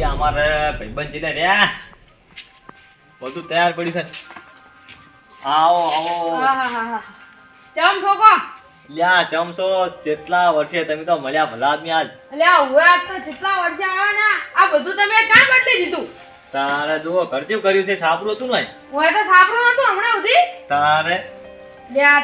લ્યા અમારે ભાઈબંધ જીને રહ્યા બધું તૈયાર પડ્યું છે. આવો આવો. ચમ છોકો લ્યા ચમસો જેટલા વર્ષે તમે તો મળ્યા ભલા આદમી આજ. લ્યા હું આજ તો જેટલા વર્ષે આવ્યા ને આ બધું તમે કાં બદલી દીધું? તારે જુઓ ઘર કર્યું છે સાપરું હતું ને? હું તો સાપરું નતું હમણાં સુધી. તારે.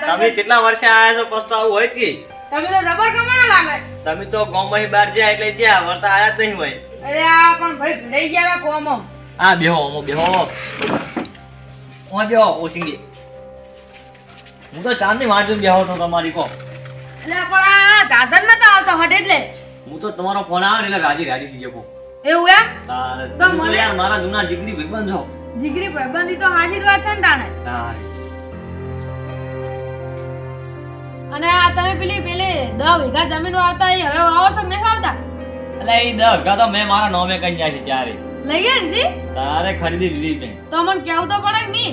તમે કેટલા વર્ષે આયા છો પસ્તો તો આવું હોય કે. તમે તો જબર કમાણા લાગે. તમે તો ગામમાં બહાર ગયા એટલે ગયા વર્તા આયા જ નહીં હોય. અરે આ પણ ભાઈ ભરાઈ ગયા કોમો. આ બેહો અમો બેહો. ઓસિંગી હું તો ચાંદની જોઈને બેહો છો તમારી કો. એટલે પણ આ દાદર નતા આવતા હટ એટલે? હું તો તમારો ફોન આવે એટલે રાજી રાજી થઈ જકો એવું એમ? તો મને- યાર મારા જૂના જીગરી ભાઈબંધ છો. જીગરી ભાઈબંધી તો હાચી જ વાત છે ને તાણે. અને આ તમે પેલી પેલી દસ વીઘા જમીન વાવતા એ હવે વાવો છો નહીં વાવતા એટલે એ દસ તો મેં મારા નોમે કઈ જાય છે ચારે લઈએ ને તારે ખરીદી લીધી મેં તો મને કેવું તો પડે કે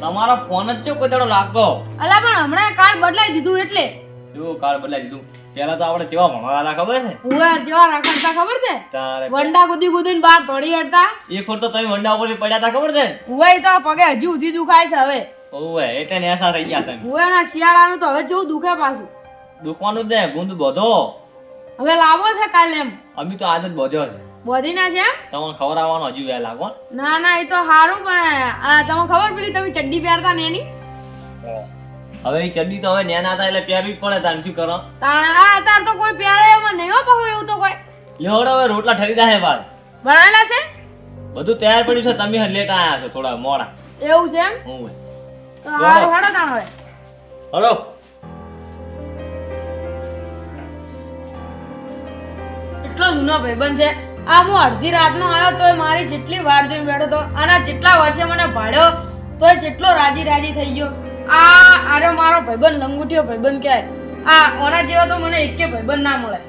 તમારો ફોન જ કોઈ દાડો લાગતો? અલા પણ હમણાં કાર્ડ બદલાઈ દીધું એટલે. શું કાર્ડ બદલાઈ દીધું? પેલા તો આપણે કેવા ભણવાના ખબર છે? ઉવા જેવા રાખતા ખબર છે? તારે વંડા કુદી કુદીને બહાર પડી હતા. એક વખત તો તમે વંડા ઉપર પડ્યા હતા ખબર છે? ઉવાય તો પગે હજુ સુધી દુખાય છે હવે. ઓવે એટલે નેસા એસા થઈ ગયા તમે. ઉવાના શિયાળાનું તો હવે જેવું દુખે પાછું. દુખવાનું જ ને ગુંદ બધો. હવે લાવો છે કાલે એમ. અમે તો આદત બોજો છે. બધી ના છે તમને ખબર ખવડાવવાનો હજુ વેલ લાગો ના ના એ તો સારું પણ તમને ખબર પેલી તમે ચડ્ડી પહેરતા ને એની હવે એ ચડ્ડી તો હવે નેના હતા એટલે પહેરવી પડે તાન શું કરો? તાણ આ અત્યારે તો કોઈ પહેરે એમ નહીં હો બહુ એવું તો કોઈ. લેવડો હવે રોટલા ઠરી જાય બાદ બનાવેલા છે? બધું તૈયાર પડ્યું છે તમે લેટ આયા છો થોડા મોડા. એવું છે એમ? હું તો સારું હેડો તાણ હવે. હલો એટલો જૂનો ભાઈબંધ છે આ હું અડધી રાતનો આવ્યો તોય મારી જેટલી વાર જોઈને બેઠો તો અને જેટલા વર્ષે મને ભાડ્યો તોય જેટલો રાજી રાજી થઈ ગયો. આ આરે મારો ભાઈબંધ લંગુઠિયો ભાઈબંધ કહેવાય. આ ઓના જેવો તો મને એકે ભાઈબંધ ના મળે.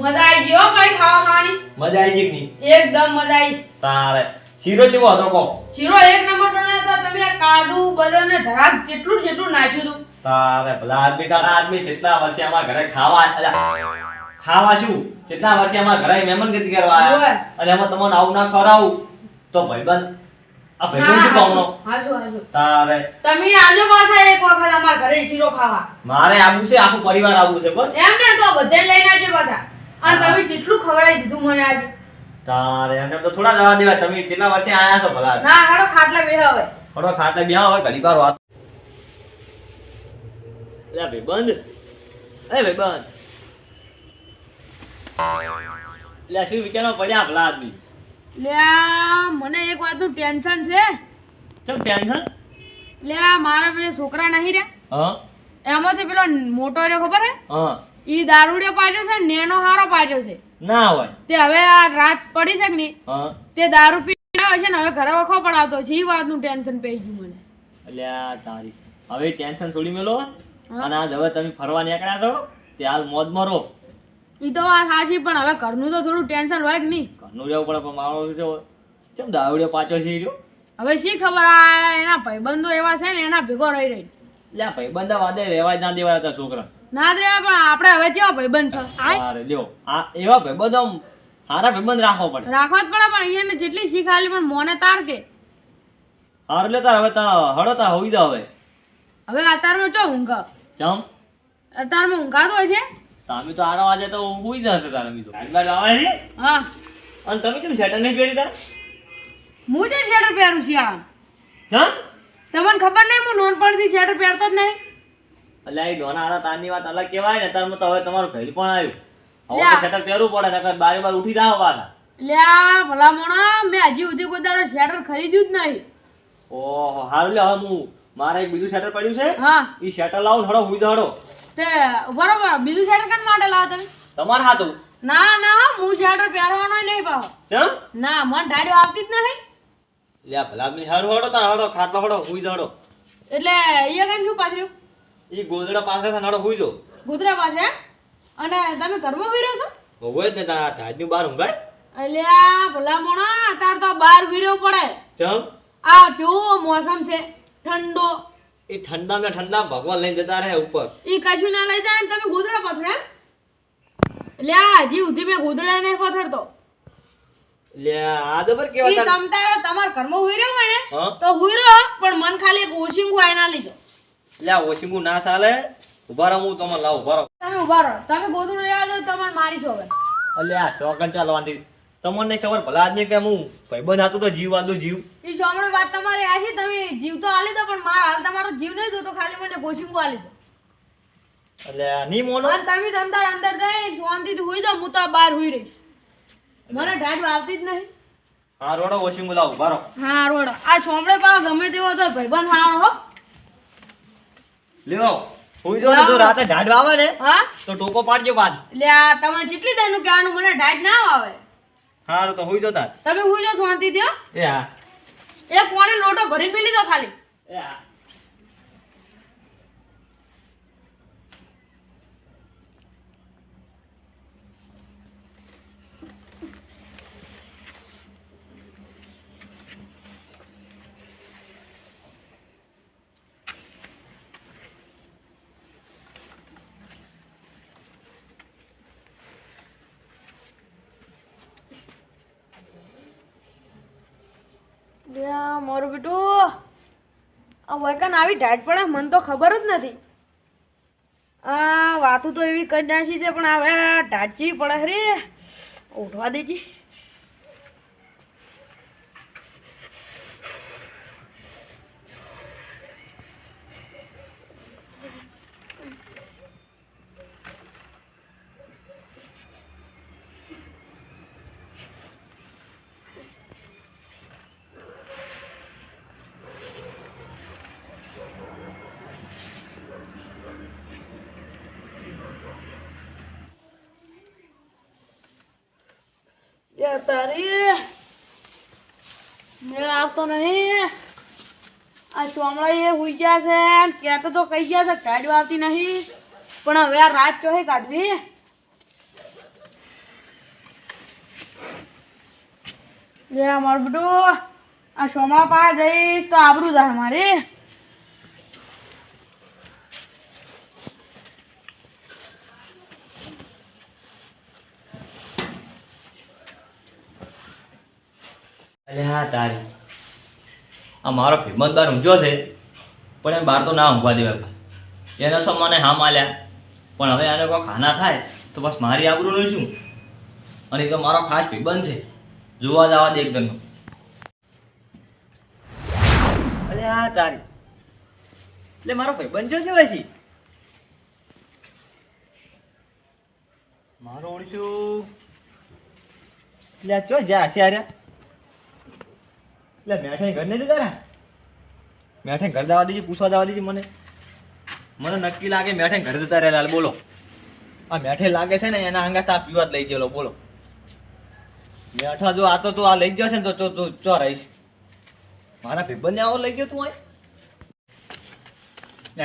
મજા આવી ગયો કઈ ખાવા ખાવાની? મજા આવી ગઈ નહીં? એકદમ મજા આવી તારે. શીરો કેવો હતો કો શીરો એક નંબર બનાવ્યો તો તમે આ કાજુ બદામ ને ધરાક જેટલું જેટલું નાખ્યું હતું. તારે ભલા આદમી તારા આદમી જેટલા વર્ષે અમારા ઘરે ખાવા ખાવા શું? જેટલા વર્ષે અમારા ઘરે મહેમાન ગતિ કરવા આવ્યા અને એમાં તમને આવું ના કરાવું તો ભાઈબંધ આ ભાઈબંધ શું કહું હાસુ હાસુ તારે તમે આજો પાછા એક વખત અમારા ઘરે શીરો ખાવા. મારે આવું છે આખું પરિવાર આવું છે બસ એમ ને તો બધે લઈને આવજો પાછા. અને તમે જેટલું ખવડાવી દીધું મને આજ. તારે એમને તો થોડા જવા દેવા તમે કેટલા વર્ષે આયા છો ભલા. ના હાડો ખાટલા બે હવે થોડો ખાટલે બેહો હવે ઘણી વાર વાત લે ભાઈબંધ એ ભાઈબંધ લે શું વિચારવા પડ્યા ભલા આદમી લ્યા મને એક વાતનું ટેન્શન છે ચમ ટેન્શન લ્યા મારા બે છોકરા નહીં રે હા એમાંથી પેલો મોટો રહ્યો ખબર હે હા ઈ દારૂડિયો પાછો છે ને નેનો હારો પાછો છે ના હોય તે હવે આ રાત પડી છે કે તે દારૂ પીને આવે છે ને હવે ઘરે વખો પડાવતો છે ઈ વાતનું ટેન્શન પઈ ગયું મને અલ્યા તારી હવે ટેન્શન છોડી મેલો અને આજ હવે તમે ફરવા નીકળ્યા છો તે હાલ મોજમાં રહો એ તો વાત સાચી પણ હવે ઘરનું તો થોડું ટેન્શન હોય જ નહીં? ઘરનું જવું પડે પણ મારો છે ચમ દાવડ્યો પાછો છે રહ્યો? હવે શી ખબર આ એના ભાઈબંધો એવા છે ને એના ભેગો રહી રહી. લ્યા ભાઈબંધા વાદે રહેવા જ ના દેવાય હતા છોકરા. ના દેવા પણ આપણે હવે કેવા ભાઈબંધ છે? અરે લ્યો. આ એવા ભાઈબંધો આમ સારા ભાઈબંધ રાખવો પડે. રાખવા જ પડે પણ અહીંયા જેટલી શીખ આલી પણ મોને તાર કે. હાર લે તાર હવે તા હડો તા હોઈ જાવ હવે. હવે અત્યારમાં ચો ઊંઘ? ચમ? અત્યારમાં ઊંઘાતો હોય છે? તમે તો આડા આજે તો હોઈ જશે તારે તો. આગળ આવે છે હા. અને તમે કેમ શેટર નહીં પહેરી તાર? હું જે શેટર પહેરું શિયાળા ચમ તમને ખબર નહીં હું નોનપણથી શેટર પહેરતો જ નહીં. અલ્યા એ દોના આડા તારની વાત અલગ કહેવાય ને તારમાં તો હવે તમારું ઘર પણ આવ્યું. હવે. તો શેટર પહેરવું પડે નકર બારે બાર ઉઠી જાવ પાછા. લ્યા ભલા મોણા મેં હજી સુધી કોઈ દાડો શેટર ખરીદ્યું જ નહીં. ઓહો હારું લે હવે હું મારે એક બીજું શેટર પડ્યું છે. હા. એ શેટર લાવો હડો હું હડો તે બરોબર બીજું શેટર કેમ માટે લાવો તમે? તમારે હાથું. ના ના હા, શેટર પહેરવાનો નહીં પાવ ચમ ના મને ડાયરો આવતી જ નહીં લ્યા ભલા આદમી હારું હડો તાર હડો ખાટલો હડો હુઈ દો એટલે એ કેમ શું પાછળ એ ગોદડા પાસે છે હળો હુઈ દો ગોદડા પાસે અને તમે ઘરમાં વિરો છો? હોય જ ને તારા ઢાડની બહાર ઊંઘાય. અલ્યા ભલા મોણા તાર તો બહાર વીર્યો પડે. ચમ આ જો મોસમ છે. ઠંડો. એ ઠંડા ને ઠંડા ભગવાન લઈને જતા રહે ઉપર. એ કશું ના લઈ જાય તમે ગોદડા પાથરો એટલે હજી સુધી મેં ગોદડા નહીં પથરતો. લે આ તો પર કેવા ઈ તાર તમ ઘરમાં હુઈ રહ્યો ને તો હુઈ રહ્યો પણ મન ખાલી એક ઓશિંગું આઈ ના લીધો. લે આ ઓશિંગુ ના ચાલે. ઊભા રહો હું તમારે લાવ ઊભા રહો. તમે ઊભા રહો. તમે ગોદડું લેવા દો તમારે મારી છો હવે અલે આ શોકન ચાલવાથી તમને ખબર ભલા આદમી કે હું ભાઈબંધ હતું તો જીવ આદું જીવ? એ સોમણી વાત તમારી આ છે તમે જીવ તો આલી દો પણ મારા હાલ તમારો જીવ નહીં જોતો ખાલી મને કોશિંગ આલી દો. એટલે આ ની મોનો? તમે અંદર અંદર જઈ શાંતિથી હુઈ જાઓ હું તો બહાર હુઈ રહીશ. મને ઢાઢ વાલતી જ નહીં. હા રોડો વોશિંગ લાવ બારો. હા રોડો. આ છોમડે પાવ ગમે તેવો તો ભાઈબંધ હારો હો. લ્યો હુઈ જો ને જો રાતે ઢાઢ આવે ને હા? તો ટોકો પાડજો બાદ. એટલે આ તમે જેટલી તેનું કહેવાનું મને ઢાઢ ના આવે હારું તો હુઈ જતા. તમે હુઈ જાઓ શાંતિથી હો. એ હા. એક પાણી લોટો ભરીને મેલી દો ખાલી. એ હા. મારું બેટું. આ વૈકન આવી ઢાટ પડે, મને તો ખબર જ નથી. આ વાતું તો એવી કરી છે, પણ હવે જેવી પડે રે ઉઠવા દેજી. યાર તારી. મેળ આવતો નહીં. આ ચોમડા એ હુઈ ગયા છે. કહેતો તો કહી ગયા છે, ગાડી આવતી નહીં. પણ હવે આ રાત ચોહે કાઢવી. લે મારું બધું આ સોમા પાસે જઈશ તો આબરું જાય મારી. અલે હા તારી. આ મારો ભીમતદાર ઊંઝો છે પણ એ બહાર તો ના ઊંઘવા દેવા એને મને હા માલ્યા. પણ હવે આને કોઈ ખાના થાય તો બસ મારી આબરૂનું શું અને તો મારો ખાસ ફિબંધ છે. જોવા જવા દે એકદમ અરે હા તારી. એટલે મારો ભાઈબંધ જો કેવાય છે? મારો ઓળશું એટલે ચો જ્યાં હશે આર્યા એટલે મેઠાઈ ઘર નહીં ને? મેઠાઈ ઘર જવા દીધી પૂછવા જવા દીધી મને. મને નક્કી લાગે મેઠાઈ ઘર જતા રહેલા બોલો. આ મેઠે લાગે છે ને એના અંગા તા પીવા જ લઈ ગયેલો બોલો. મેઠા જો આ તો તું આ લઈ ગયો છે ને તો તો તું ચો રહીશ? મારા ભાઈબંધને આવો લઈ ગયો તું અહીં?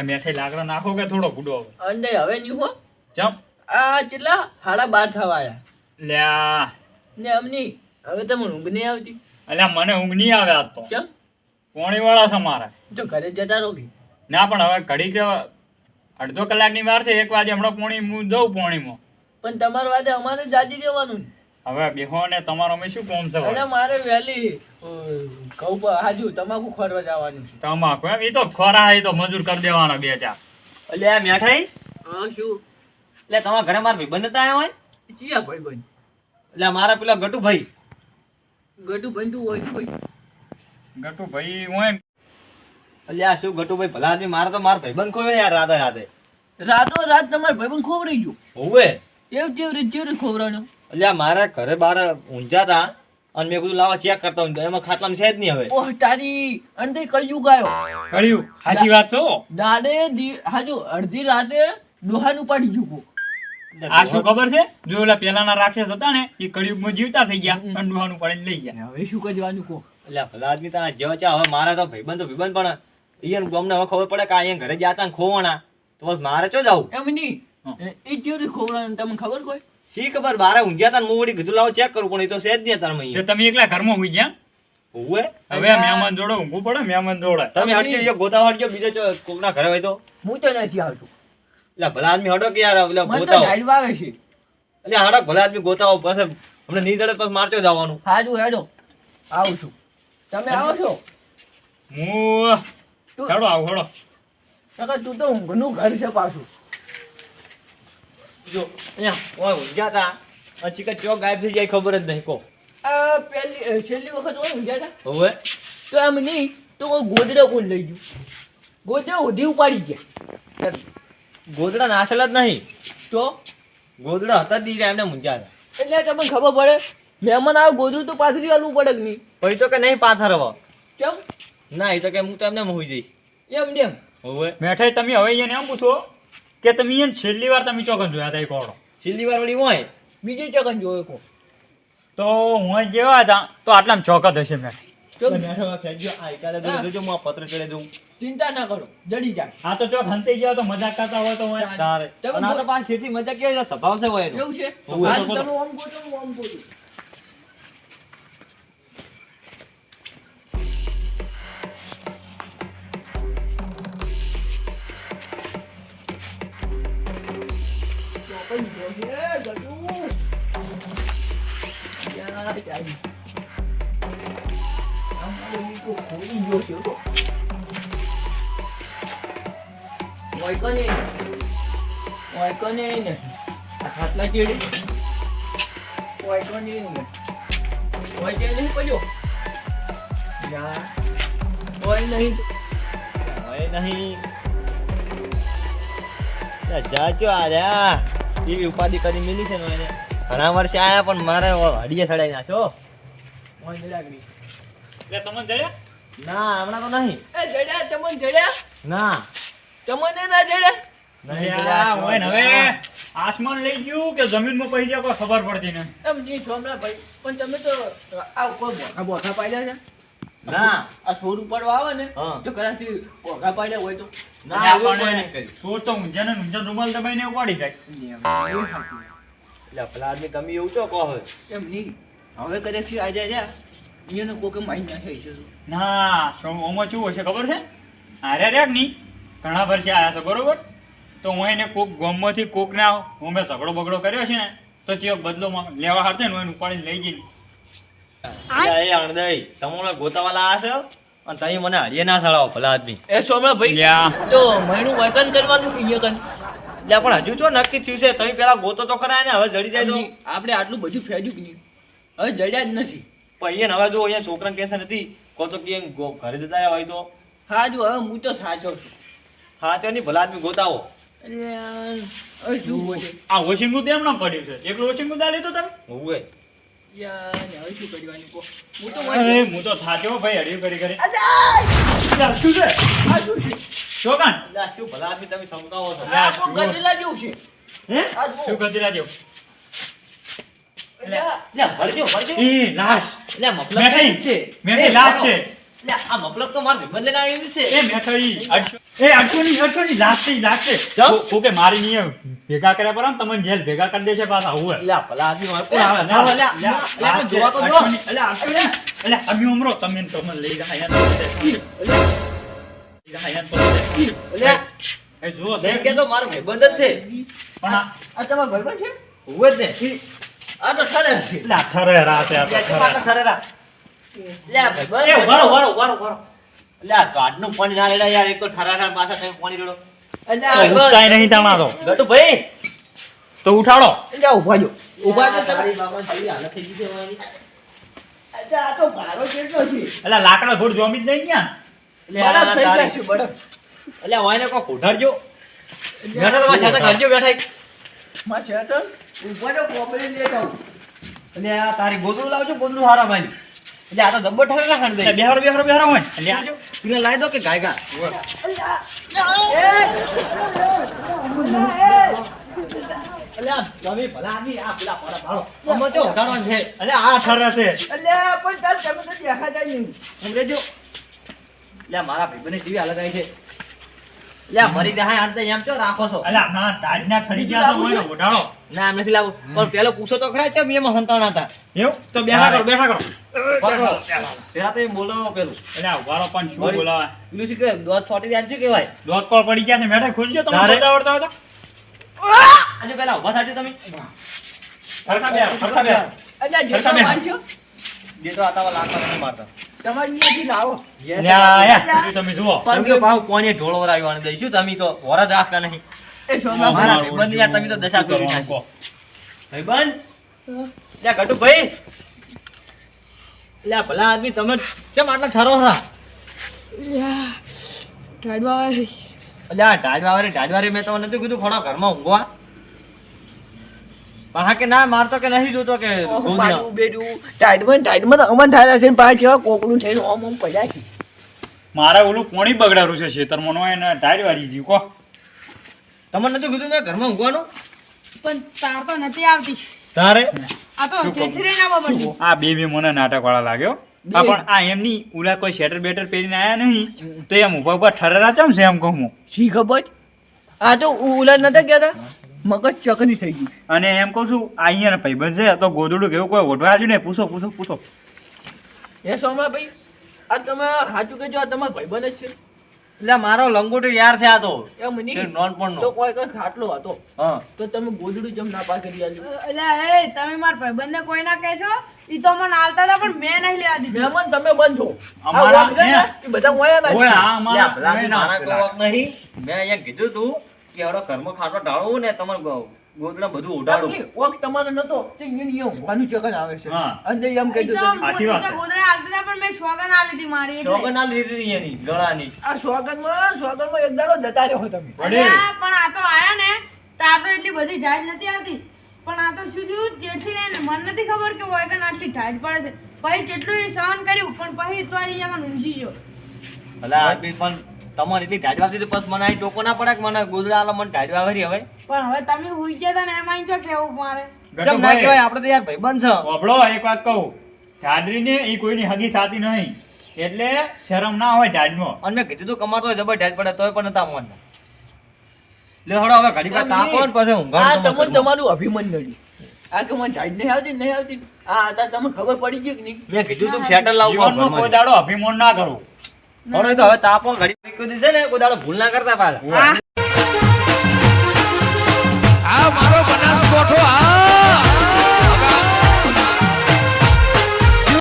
મેઠે લાકડા નાખો કે થોડો ગુડો હવે અને હવે નહીં હો. જમ આ કેટલા? સાડા બાર થવાયા લ્યા. ને અમની હવે તમને ઊંઘ નહીં આવતી. અલ્યા મને ઊંઘ નહીં આવે આજ તો. ચમ પોણી વાળા છે મારા. જો ઘરે જતા રહો ના પણ હવે ઘડી કે અડધો કલાકની વાર છે એક વાગે હમણાં પોણી હું જઉં પોણીમાં. પણ તમારા વાદે અમારે જાજી જવાનું ને. હવે બેહો ને તમારો અમે શું કોમ છે અરે મારે વહેલી પર હાજુ તમાકુ ખોરવા જવાનું છે. તમાકુ એમ? એ તો ખોરા એ તો મજૂર કરી દેવાના બે ચાર. એટલે આ મેઠાઈ? હા શું? એટલે તમારા ઘરે મારા ભાઈબંધ નતા આવ્યા હોય? ચિયા ભાઈ ભાઈ એટલે મારા પેલા ગટુભાઈ. ગટુ બનતું હોય તો ગટુ ભાઈ હું એમ એટલે આ શું ગટુભાઈ ભલા આદમી મારા તો મારા ભાઈબંધ કોઈ યાર રાતે રાતે રાતો રાત તમારે ભાઈ પણ ખોવરાઈ હોવે. એવું કેવી રીતે કેવી રીતે ખોવરાનું મારા ઘરે બાર ઊંઝા તા અને મેં કીધું લાવા ચેક કરતા હું એમાં ખાટલામાં છે જ નહીં હવે. ઓહ તારી અંતે કળિયુગ આવ્યો સાચી વાત છો? દાડે હાજુ અડધી રાતે દોહાનું પાડી ચૂકો આ શું ખબર છે? જો ઓલા પેલાના રાક્ષસ હતા ને એ કળિયુગમાં જીવતા થઈ ગયા અંડુહાનું પડીને લઈ ગયા. હવે શું કરવાનું કો એટલે ભલા આદમી તો જેવા ચા હવે મારા તો ભાઈબંધ તો ભાઈબંધ પણ ઈયન અમને હવે ખબર પડે કે અહીંયા ઘરે જાતા ને ખોવાના તો બસ મારે ચો જવું? એમ નહીં. એ કેવી રીતે તમને ખબર કોઈ? શી ખબર? બારે ઊંઘ્યા તા ને હું વળી કીધું લાવો ચેક કરું પણ એ તો સેજ જ નહીં તારમાં તે તમે એકલા ઘરમાં હોઈ ગયા? હોવે. હવે મહેમાન જોડે ઊંઘવું પડે મહેમાન જોડે. તમે હટજો જો ગોતા હટજો બીજો કોકના ઘરે હોય તો. હું તો નથી આવતું. એટલે ભલા આદમી હટો કે યાર એટલે મને તો ગોતા ડાયડ વાગે છે. એટલે હાડો ભલે આદમી ગોતાવો પાસે અમને નહીં જડે મારતો જવાનું. હાજુ હેડો. આવું છું. તમે આવો છો? હું હેડો આવો હેડો. નકર તું તો ઊંઘનું ઘર છે પાછું. જો અહીંયા ઓય ઊંઘ્યા તા. પછી ચિકન ચોક ગાયબ થઈ જાય ખબર જ નહીં કો આ છેલ્લી વખત ઊંઘ્યા હવે? તો એમ નહીં તો કોઈ ગોદડો કોણ લઈ ગયું? ગોદડો ઉધી ઉપાડી ગયા. ગોદડા નાસેલ જ નહીં. તો ગોદડા હતા જ નહીં એમને મૂંઝ્યા હતા. એટલે તમને ખબર પડે મહેમાન આવે ગોદડું તો પાથરી આલવું પડે કે નહીં? પછી તો કે નહીં પાછા રવા કેમ? ના એ તો કે હું તો એમને હોઈ જઈશ એમ એમ? હવે મેઠાઈ તમે હવે અહીંયા એમ પૂછો કે તમે એને છેલ્લી વાર તમે ચોકન જોયા હતા એ કોડો છેલ્લી વાર વળી હોય બીજી ચોકન જોયો કો તો હું જેવા હતા તો આટલામાં ચોકત હશે મેં તો હું. પત્ર ચડે દઉં. ચિંતા ના કરો જડી જાય. આ તો ચોક હંતાઈ ગયા તો મજાક કરતા હોય તો તારે. આ તો પાછી છેટી મજા કેવી છે સ્વભાવ છે હોય એનો. એવું છે. આજ તમે આમ ગોતો હું આમ ગોતું ચોકન જોશે, ગજુ. યા, જાય. આમ તો ઈ તો ખોઈ ગયો છે હો. ઓય કને ઓય કને ને આ ખાટલા કેડી ઓય કને ને ઓય નહીં પડ્યો યા ઓય નહીં હોય નહીં જા, જાજો આ એવી ઉપાધિ કરી મિલી છે ને ઘણા વર્ષે આયા પણ મારે હડીએ સડાઈ નાખ્યો લાગણી એટલે તમને જડ્યા? ના હમણાં તો નહીં. એ જડ્યા તમન જડ્યા? ના. તમને ના જડ્યા? હોય ને હવે. આસમાન લઈ ગયું કે જમીનમાં પડી ગયા કોઈ ખબર પડતી ને એમ છોમલા ભાઈ. પણ તમે તો આ ઉપર બોખા બોખા પાડ્યા છે? ના. આ સોર ઉપાડવા આવે ને. તો કદાચ બોખા પાડ્યા હોય તો. ના. સોર તો ઊંઝાને ને ઊંઝા રૂમાલ દબાઈને ઉપાડી જાય. એટલે પેલા આદમી તમે એવું તો કહો એમ નહીં. હવે કદાચ આજે રહ્યા એને કોકે મારી નાખે છે ના ઓમાં શું હશે ખબર છે? હારે રેક નહીં ઘણા વર્ષે આયા છે બરોબર? તો હું એને કોક ગામમાંથી કોકના અમે ઝઘડો બગડો કર્યો છે ને તો તે બદલોમાં લેવા હારતે ને એને ઉપાડીને લઈ ગઈ એ અણદઈ તમે ગોતાવાલા આવ્યા છો? અને તમે મને હડીએ ના સડાવો ભલા આદમી. એ સોમલા ભાઈ લ્યા. તો મહિનું વતન કરવાનું કે એટલે પણ હજુ છો નક્કી થયું છે તમે પેલા ગોતો તો કરાય ને હવે જડી જાય તો? આપણે આટલું બધું ફેડ્યું કે નહીં? હવે જડ્યા જ નથી. પણ અહીંયા હવે જો અહીંયા છોકરાને ટેન્શન નથી કહો તો કે ઘરે જતા હોય તો. હા જો હવે હું તો સાચો છું. સાચો નહીં ભલા આદમી ગોતાવો. આ વોશિંગ તેમ ના પડ્યું છે. એકલું વોશિંગ દા લીધું તમે? હું હું તો થાક્યો ભાઈ હળિયું કરી કરી! શું છે? આ શું છે? ચોકાન? શું ભલા આદમી તમે સમજાવો છો? શું ગધેડા જેવું છે? હે? આ શું ગજરા જેવું? ભરજો ભરજો. એ લાશ. એટલે મફલક મેઠાઈ. છે. મેઠાઈ લાશ છે. એટલે આ મફલક તો મારા ભાઈબંધ લઈને આવેલું છે. એ મેઠાઈ એ અડસો ની લાશ છે લાશ છે. જાઓ. કો- મારી નહીં ભેગા કર્યા પર તમને જેલ ભેગા કરી દેશે પાછા આવું એટલે ભલા આદમી મારે કોણ આવે? ના, એટલે એટલે જોવા તો જો. એટલે અડસો એટલે અમે ઉમરો તમે ને તમે લઈ રહ્યા તો. લઈ રહ્યા અહીંયા તો એટલે એ જુઓ એમ કે તો મારો ભાઈબંધ જ છે. પણ આ- તમારો ભાઈબંધ છે? હોવે જ ને. આ તો ઠરે છે. લા ઠરે છે આ તો ઠરે. ઠરેરા. ઠરેરા. એટલે વારો વારો વારો વારો રહો, ગાડ ગાઢનું પાણી ના રેડા યાર એક તો ઠરાઠર પાછા તમે પાણી રેડો. અલ્યા તો નહીં તાણા તો ગટુ ભાઈ તો ઉઠાડો. એટલે ઊભા જો. ઊભા તો તારી બાબાને કેવી હાલત થઈ ગઈ છે હવે? આ તો ભારો કેટલો છે? એટલે લાકડા થોડું જોમી જ નહીં ગયા બરફ થઈ તારી- જાય છે બરફ એટલે વાયને ઉઠાડજો બેઠા સાથે કરજો બેઠા એક. માં છે તો ઊભા તો આવું એટલે આ તારી ગોદડું લાવજો ગોદડું હારા ભાઈ એટલે આ તો દબ્બો ઠરેલા ના ખાણ દે બેહારો બેહારો બેહારો હોય. એટલે આજો તું લાવી દો કે ગાય ગા મારા આ બને ઠરે કેવી હાલત આવી છે. એટલે મરી જાય આમ એમ તો રાખો છો. એટલે ના તાજના ઠરી ગયા તો હોય ને ઉઠાડો ના નથી લાવું પણ પેલો પૂછો તો ખરા કેમ એમાં સંતાણ હતા? એવું? તો બેઠા કરો બેઠા કરો. પેલા તો એ બોલો પેલું. એટલે ઉભારો પણ શું બોલાવે? પેલું શું કહેવાય? દોધ છોટી દે શું કહેવાય? દોત કોળ પડી ગયા છે મેઠા ખોલજો તમે? આવડતા આજે પેલા ઊભા થાજો તમે. સરખા બે સરખા બે અલ્યા જેટલો સરખા મારશો, આતા લાગતા નથી મારતા. તમારે અહીંયાથી લાવો. લ્યા, તમે જુઓ. તમે ભાવ કોને ઢોળ વરાવ્યો અને દઈશું તમે તો વરજ રાખતા નહીં. એ સોના મારા મારું યાર તમે તો દશા કરી નાખી. લ્યા ગટુ ભાઈ લ્યા ભલા આદમી તમે કેમ આટલા ઠરો હરા ઢાઢવાવાળી. ઢાઢવાળી મેં તમને નતું કીધું ખોડા ઘરમાં ઊંઘવા. પણ કે ના મારતો કે નહીં જોતો કે ગોદડા. બેડું. ટાઈટમાં ને તો અમન થાય છે ને કેવા કોકડું થઈને ઓમ ઓમ પડ્યા છે. મારે ઓલું પોણી બગડાડું છે ખેતરમાં એને ટાયર વાળી ગયું કહો તમને નતું કીધું મેં ઘરમાં ઊંઘવાનું? પણ તાર તો નથી આવતી. તારે? આ તો આ બે બે મને નાટક વાળા લાગ્યો આ પણ આ એમની ઉલા કોઈ શેટર બેટર પહેરીને આયા નહીં. તો એમ ઊભા ઊભા ઠરેરા ચમ છે એમ કહું શી ખબર? આ તો ઉલા નતા કહેતા મગજ ચકની થઈ ગઈ. અને એમ કહું છું અહીંયા ભાઈબંધ છે તો ગોદડું કેવું કોઈ ઓઢવા આવ્યું ને પૂછો પૂછો પૂછો. એ સોમા ભાઈ આ તમે સાચું કહેજો આ તમારો ભાઈબંધ જ છે. એટલે મારો લંગોટો યાર છે આ તો. એમ નહીં તે કોઈ કઈ ખાટલો હતો. હા. તો તમે ગોદડું જમ ના પા કરી આલ્યું એટલે એ તમે મારા ભાઈબંધને કોઈ ના કહેશો? ઈ તો મને આલતા હતા પણ મેં નહીં લેવા દીધું. મહેમાન તમે બંધ છો. અમારા બધા મોયા ના ઓય. અમારા નહીં. મેં અહીંયા કીધું તું કે હળો ઘરમાં ખાટલો ઢાળવું ને તમારે ગોદડા બધું ઉડાડું ઓક તમારો નતો તે અહીંયા ને અહીંયા ઊંઘવાનું આવે છે. અને એમ કહી દો સાચી વાત ગોદડા આલતા પણ મેં શોગન આ લીધી મારી એટલે. શોખન ના લીધી એની ગળાની. આ સ્વાગતમાં સ્વાગતમાં એક દાડો જતા રહ્યો તમે. પણ આ તો આયા ને તો આ તો એટલી બધી ઢાઢ નથી આવતી. પણ આ તો શું થયું? જેથી લઈને મને નથી ખબર કે ઓયકન આટલી ઢાઢ પડે છે. પછી જેટલું એ સહન કર્યું પણ પછી તો અહીંયા મને ઊંઘી ગયો. ભલા બી પણ તમારે એટલી ઢાઢવા દીધી પછી મને અહીં ટોકો ના પડે કે મને ગોદડા આલો મને ઢાઢવા વળી હવે? પણ હવે તમે હુઈ ગયા તને એમ એમાં જો કેવું મારે? કેમ ના કહેવાય આપણે તો યાર ભાઈબંધ છે. ઓબળો એક વાત કહું. ઢાઢરીને ઈ કોઈની હગી થતી નહીં. એટલે શરમ ના હોય ઢાઢમાં. અને મેં કીધું તું કમાતો હોય જબર ઢાઢ પડે તોય પણ નતા મોનતા લે હડો હવે ઘડી વાર તાપો ને પછી આ તમને તમારું અભિમન નડ્યું આ કે મને ઢાઢ નહીં આવતી નહીં આવતી? આ અત્યારે તમને ખબર પડી ગઈ કે નહીં? મેં કીધું તું સેટલ લાવવું જીવનમાં કોઈ દાડો અભિમાન ના કરું. હળો તો હવે તાપો ઘડી વાર દીધે ને કોઈ દાડો ભૂલ ના કરતા પાછા. આ આ મારો બનાસકોઠો આ